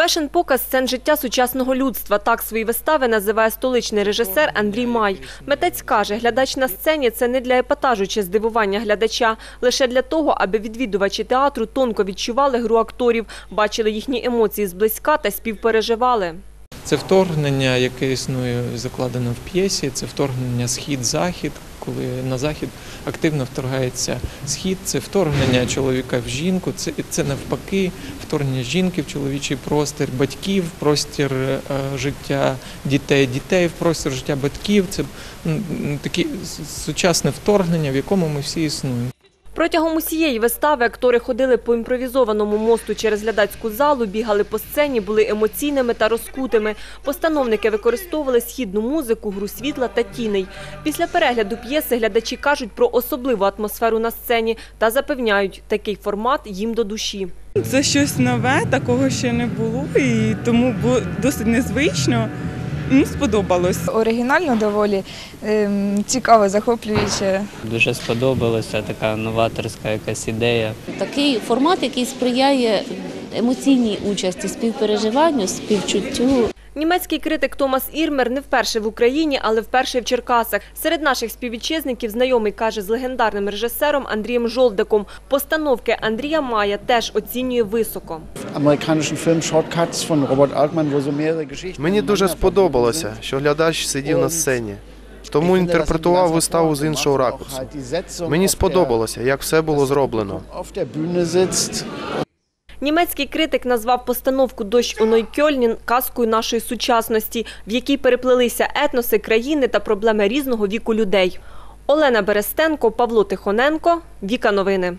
Фешн-показ сцен життя сучасного людства. Так свої вистави називає столичний режисер Андрій Май. Митець каже, глядач на сцені – це не для епатажу чи здивування глядача, лише для того, аби відвідувачі театру тонко відчували гру акторів, бачили їхні емоції зблизька та співпереживали. Це вторгнення, яке існує закладено в п'єсі, це вторгнення схід-захід, коли на захід активно вторгається схід, це вторгнення чоловіка в жінку, це, це навпаки вторгнення жінки в чоловічий простір, батьків простір е, життя дітей, дітей в простір життя батьків. Це таке сучасне вторгнення, в якому ми всі існуємо. Протягом усієї вистави актори ходили по імпровізованому мосту через глядацьку залу, бігали по сцені, були емоційними та розкутими. Постановники використовували східну музику, гру світла та тіней. Після перегляду п'єси глядачі кажуть про особливу атмосферу на сцені та запевняють, такий формат їм до душі. Це щось нове, такого ще не було, і тому було досить незвично. Ну, сподобалось. Оригінально доволі ем, цікаво, захоплююче. Дуже сподобалося така новаторська якась ідея. Такий формат, який сприяє емоційній участі, співпереживанню, співчуттю. Німецький критик Томас Ірмер не вперше в Україні, але вперше в Черкасах. Серед наших співвітчизників знайомий каже з легендарним режисером Андрієм Жолдиком. Постановки Андрія Мая теж оцінює високо. Мені дуже сподобалося, що глядач сидів на сцені, тому інтерпретував виставу з іншого ракурсу. Мені сподобалося, як все було зроблено. Німецький критик назвав постановку «Дощ у Нойкьольні» казкою нашої сучасності, в якій переплелися етноси, країни та проблеми різного віку людей. Олена Берестенко, Павло Тихоненко, Віка Новини.